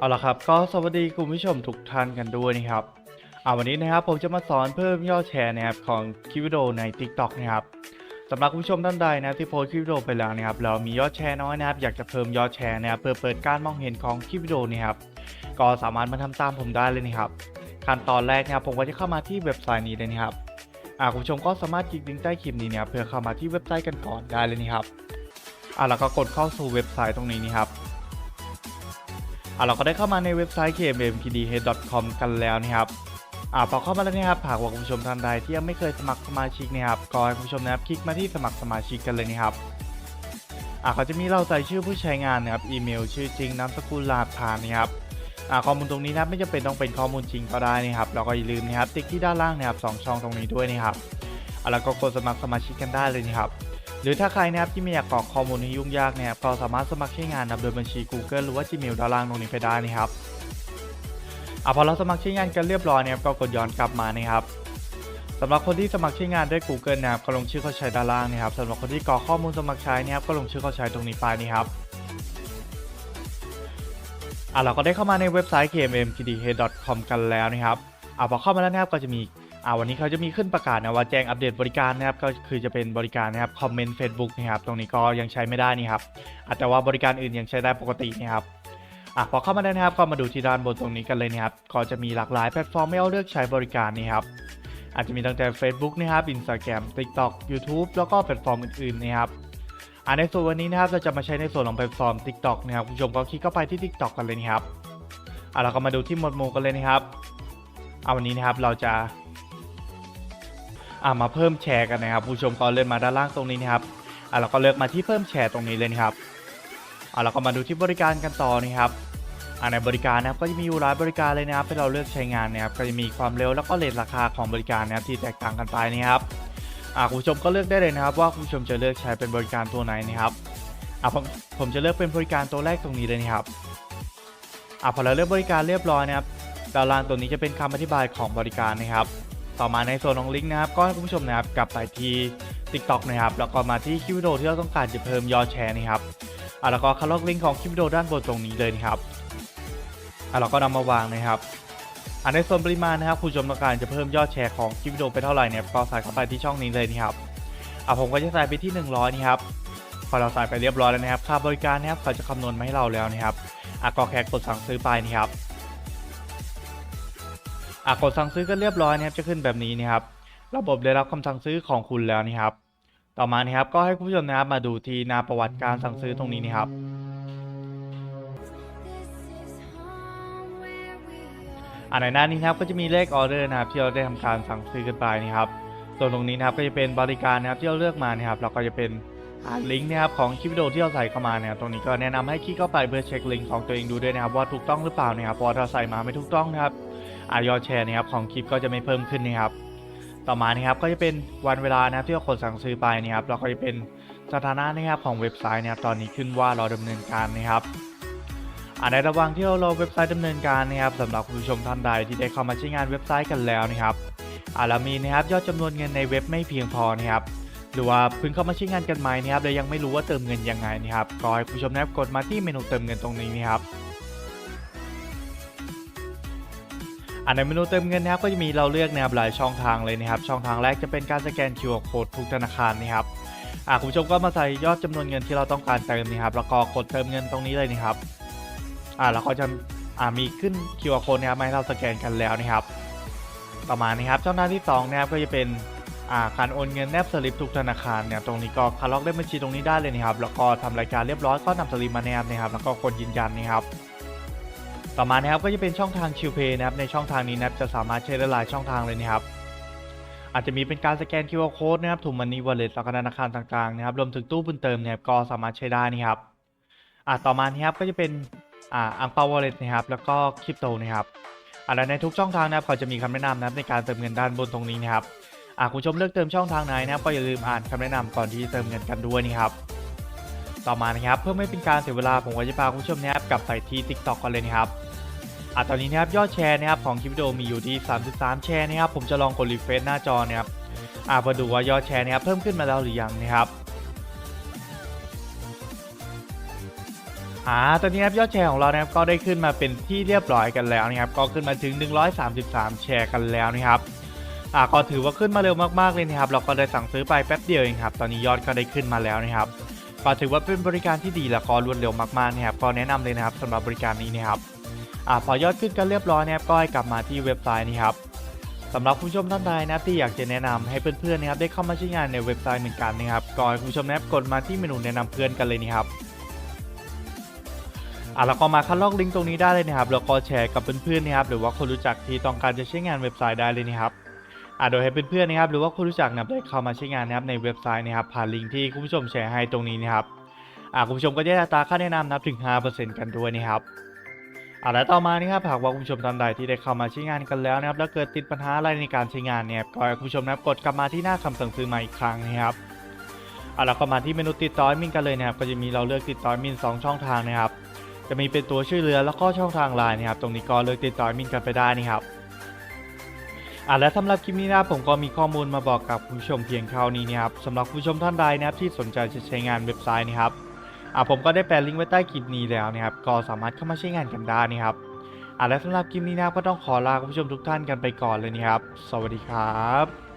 เอาละครับก็สวัสดีคุณผู้ชมทุกท่านกันด้วยนะครับเอาวันนี้นะครับผมจะมาสอนเพิ่มยอดแชร์นะครับของคลิปวิดีโอใน TikTok นะครับสำหรับคุณผู้ชมท่านใดนะที่โพสคลิปวิดีโอไปแล้วนะครับเรามียอดแชร์น้อยนะครับอยากจะเพิ่มยอดแชร์นะครับเพื่อเปิดการมองเห็นของคลิปวิดีโอนี้ครับก็สามารถมาทำตามผมได้เลยนะครับขั้นตอนแรกนะครับผมก็จะเข้ามาที่เว็บไซต์นี้เลยนะครับอ่าคุณผู้ชมก็สามารถคลิกลิงก์ใต้คลิปนี้นะครับเพื่อเข้ามาที่เว็บไซต์กันก่อนได้เลยนะครับอ่าแล้วก็กดเข้าสู่เว็บไซต์ตรงนี้นี่ครับ อะเราก็ได้เข้ามาในเว็บไซต์ kmmkdhead.com กันแล้วนะครับอ่าพอเข้ามาแล้วนะครับหากว่าคุณผู้ชมท่านใดที่ยังไม่เคยสมัครสมาชิกนะครับก็ให้คุณผู้ชมนะครับคลิกมาที่สมัครสมาชิกกันเลยนะครับอ่าเขาจะมีเราใส่ชื่อผู้ใช้งานนะครับอีเมลชื่อจริงนามสกุลรหัสผ่านนะครับอ่าข้อมูลตรงนี้นะครับไม่จำเป็นต้องเป็นข้อมูลจริงก็ได้นะครับเราก็อย่าลืมนะครับติ๊กที่ด้านล่างนะครับสองช่องตรงนี้ด้วยนะครับอ่าแล้วก็กดสมัครสมาชิกกันได้เลยนะครับ หรือถ้าใครนะครับที่ไม่อยากกรอกข้อมูลที่ยุ่งยากนะครับก็สามารถสมัครใช้งานนะครับโดยบัญชี Google หรือว่า Gmail ด้านล่างตรงนี้ไปได้นะครับอะพอเราสมัครใช้งานกันเรียบร้อยนะครับก็กดย้อนกลับมานะครับสำหรับคนที่สมัครใช้งานด้วย Google นะครับก็ลงชื่อเข้าใช้ด้านล่างนะครับสำหรับคนที่กรอกข้อมูลสมัครใช้นะครับก็ลงชื่อเข้าใช้ตรงนี้ไปนะครับอะเราก็ได้เข้ามาในเว็บไซต์ kmmkdh.com กันแล้วนะครับอะพอเข้ามาแล้วนะครับก็จะมี อ่าวันนี้เขาจะมีขึ้นประกาศนะว่าแจ้งอัปเดตบริการนะครับก็คือจะเป็นบริการนะครับคอมเมนต์ Facebook นะครับตรงนี้ก็ยังใช้ไม่ได้นี่ครับอะแต่ว่าบริการอื่นยังใช้ได้ปกตินะครับอะพอเข้ามาได้นะครับก็มาดูที่ด้านบนตรงนี้กันเลยนะครับก็จะมีหลากหลายแพลตฟอร์มให้เราเลือกใช้บริการนี่ครับอาจจะมีตั้งแต่ Facebook นะครับ Instagram TikTok YouTube แล้วก็แพลตฟอร์มอื่นๆนะครับอ่าในส่วนวันนี้นะครับเราจะมาใช้ในส่วนของแพลตฟอร์ม TikTok นะครับคุณผู้ชมก็คลิกเข้าไปที่ TikTok กันเลยนะครับอะเราก็มาดูที่หมวดหมู่กันเลยนะครับเอาวันนี้นะครับเราจะ อ่ามาเพิ่มแชร์กันนะครับผู้ชมก็เลื่อนมาด้านล่างตรงนี้นะครับอ่าเราก็เลือกมาที่เพิ่มแชร์ตรงนี้เลยนะครับอ่าเราก็มาดูที่บริการกันต่อนะครับอ่าในบริการนะครับก็จะมีอยู่หลายบริการเลยนะครับให้เราเลือกใช้งานนะครับก็จะมีความเร็วแล้วก็เรทราคาของบริการนะครับที่แตกต่างกันไปนะครับอ่าคุณผู้ชมก็เลือกได้เลยนะครับ ว่าคุณผู้ชมจะเลือกใช้เป็นบริการตัวไหนนะครับอ่าผมผมจะเลือกเป็นบริการตัวแรกตรงนี้เลยนะครับอ่าพอเราเลือกบริการเรียบร้อยนะครับด้านล่างตัวนี้จะเป็นคำอธิบายของบริการนะครับ ต่อมาในส่วนของลิงก์นะครับก็ให้คุณผู้ชมนะครับกลับไปที่ TikTok นะครับแล้วก็มาที่คลิปวิดีโอที่เราต้องการจะเพิ่มยอดแชร์นะครับอะแล้วก็คัดลอกลิงก์ของคลิปวิดีโอด้านบนตรงนี้เลยนะครับอะเราก็นำมาวางนะครับอะในส่วนปริมาณนะครับคุณผู้ชมต้องการจะเพิ่มยอดแชร์ของคลิปวิดีโอไปเท่าไหร่เนี่ยก็ใส่เข้าไปที่ช่องนี้เลยนะครับอะผมก็จะใส่ไปที่ 100นี่ครับพอเราใส่ไปเรียบร้อยแล้วนะครับค่าบริการนะครับเขาจะคำนวณมาให้เราแล้วนะครับอะก็แค่กดสั่งซื้อไปนี่ครับ อะกดสั่งซื้อก็เรียบร้อยนะครับจะขึ้นแบบนี้นะครับ ระบบได้รับคำสั่งซื้อของคุณแล้วนี่ครับ ต่อมานี่ครับก็ให้คุณผู้ชมนะครับมาดูที่หน้าประวัติการสั่งซื้อตรงนี้นี่ครับอ่าในหน้านี้ครับก็จะมีเลขออเดอร์นะครับที่เราได้ทำการสั่งซื้อกันไปนี่ครับ ส่วนตรงนี้นะครับก็จะเป็นบริการนะครับที่เราเลือกมานะครับแล้วก็จะเป็นลิงก์นะครับของคลิปวิดีโอที่เราใส่เข้ามาเนี่ยตรงนี้ก็แนะนำให้คลิกเข้าไปเพื่อเช็คลิงก์ของตัวเองดูด้วยนะครับว่าถูกต้องหรือเปล่านะครับเพราะถ้าใส่มาไม่ถูกต้องนะครับ อายอดแชร์นะครับของคลิปก็จะไม่เพิ่มขึ้นนะครับ ต่อมานะครับก็จะเป็นวันเวลานะครับที่เรากดสั่งซื้อไปนะครับแล้วก็จะเป็นสถานะนะครับของเว็บไซต์นะครับตอนนี้ขึ้นว่าเราดำเนินการนะครับอาในระหว่างที่เรารอเว็บไซต์ดำเนินการนะครับสำหรับคุณผู้ชมท่านใดที่ได้เข้ามาใช้งานเว็บไซต์กันแล้วนะครับอาแล้วมีนะครับยอดจำนวนเงินในเว็บไม่เพียงพอนะครับหรือว่าเพิ่งเข้ามาใช้งานกันใหม่นะครับและยังไม่รู้ว่าเติมเงินยังไงนะครับก็ให้คุณผู้ชมนะครับกดมาที่เมนูเติมเงินตรงนี้นะครับ อันในเมนูเติมเงินนะครับก็จะมีเราเลือกนะครับหลายช่องทางเลยนะครับช่องทางแรกจะเป็นการสแกน QR Code ทุกธนาคารนะครับอาคุณผู้ชมก็มาใส่ยอดจำนวนเงินที่เราต้องการเติมนะครับแล้วก็กดเติมเงินตรงนี้เลยนะครับอ่าแล้วก็จะอ่ามีขึ้น QR Code นะครับมาให้เราสแกนกันแล้วนะครับต่อมานะครับช่องทางที่สองนะครับก็จะเป็นอาการโอนเงินแนบสลิปทุกธนาคารเนี่ยตรงนี้ก็คาล็อกได้บัญชีตรงนี้ได้เลยนะครับ แล้วก็ทำรายการเรียบร้อยก็นำสลิปมาแนบนะครับ แล้วก็กดยืนยันนะครับ ต่อมานะครับก็จะเป็นช่องทางชิวเพย์นะครับในช่องทางนี้นะครับจะสามารถใช้ได้หลายช่องทางเลยนะครับอาจจะมีเป็นการสแกน QR Code นะครับถุงมันนี่วอลเล็ตแล้วก็ธนาคารต่างๆนะครับรวมถึงตู้บุญเติมเนี่ยก็สามารถใช้ได้นะครับอ่าต่อมานะครับก็จะเป็นอ่าอังเปาวอลเล็ตนะครับแล้วก็คริปโตนะครับอ่าและในทุกช่องทางนะครับเขาจะมีคำแนะนำนะครับในการเติมเงินด้านบนตรงนี้นะครับอ่าคุณผู้ชมเลือกเติมช่องทางไหนนะครับก็อย่าลืมอ่านคำแนะนำก่อนที่จะเติมเงินกันด้วยนะครับต่อมานะครับเพื่อไม่เป็นการเสียเวลาผมก็จะพาคุณผู้ชมนะครับกลับไปที่ TikTok กันเลยนะครับ อะตอนนี้นะครับยอดแชร์นะครับของคลิปวิดีโอมีอยู่ที่ 33 แชร์นะครับผมจะลองกดรีเฟรชหน้าจอนะครับอะมาดูว่ายอดแชร์นะครับเพิ่มขึ้นมาแล้วหรือยังนะครับอ่าตอนนี้ครับยอดแชร์ของเรานะครับก็ได้ขึ้นมาเป็นที่เรียบร้อยกันแล้วนะครับก็ขึ้นมาถึง 133 แชร์กันแล้วนะครับอ่าก็ถือว่าขึ้นมาเร็วมากๆเลยนะครับ เราก็ได้สั่งซื้อไปแป๊บเดียวเองครับตอนนี้ยอดก็ได้ขึ้นมาแล้วนะครับก็ถือว่าเป็นบริการที่ดีและก็รวดเร็วมากๆนะครับก็แนะนำเลยนะครับสำหรับบริการนี้นะครับ อ่าพอยอดขึ้นกันเรียบร้อยนะครับก็ให้กลับมาที่เว็บไซต์นี้ครับสำหรับผู้ชมท่านใดนะที่อยากจะแนะนำให้เพื่อนๆนะครับได้เข้ามาใช้งานในเว็บไซต์เหมือนกันนะครับก็ให้คุณผู้ชมนะครับกดมาที่เมนูแนะนำเพื่อนกันเลยนะครับอะแล้วก็มาคัดลอกลิงก์ตรงนี้ได้เลยนะครับแล้วก็แชร์กับเพื่อนๆนะครับหรือว่าคนรู้จักที่ต้องการจะใช้งานเว็บไซต์ได้เลยนะครับอะโดยให้เพื่อนๆนะครับหรือว่าคนรู้จักนะได้เข้ามาใช้งานนะครับในเว็บไซต์นะครับผ่านลิงก์ที่คุณผู้ชมแชร์ให้ตรงนี้นะครับอะคุณผู้ชมก็จะได้ตาค่าแนะนำนับถึง 5%กันด้วยนะครับ อะและต่อมานะครับหากว่าคุณผู้ชมท่านใดที่ได้เข้ามาใช้งานกันแล้วนะครับแล้วเกิดติดปัญหาอะไรในการใช้งานเนี่ยก็ให้คุณผู้ชมนะครับกดกลับมาที่หน้าคำสั่งซื้อใหม่อีกครั้งนะครับอะแล้วก็มาที่เมนูติดต่อมินกันเลยนะครับก็จะมีเราเลือกติดต่อมินสองช่องทางนะครับจะมีเป็นตัวช่วยเหลือแล้วก็ช่องทางไลน์นะครับตรงนี้ก็เลือกติดต่อมินกันไปได้นะครับอะและสำหรับคลิปนี้นะผมก็มีข้อมูลมาบอกกับคุณผู้ชมเพียงเท่านี้นะครับสำหรับคุณผู้ชมท่านใดนะครับที่สนใจจะใช้งานเว็บไซต์นะครับ อะผมก็ได้แปะลิงก์ไว้ใต้คลิปนี้แล้วนะครับก็สามารถเข้ามาใช้งานกันได้นะครับอะและสำหรับคลิปนี้นะก็ต้องขอลาคุณผู้ชมทุกท่านกันไปก่อนเลยนะครับ สวัสดีครับ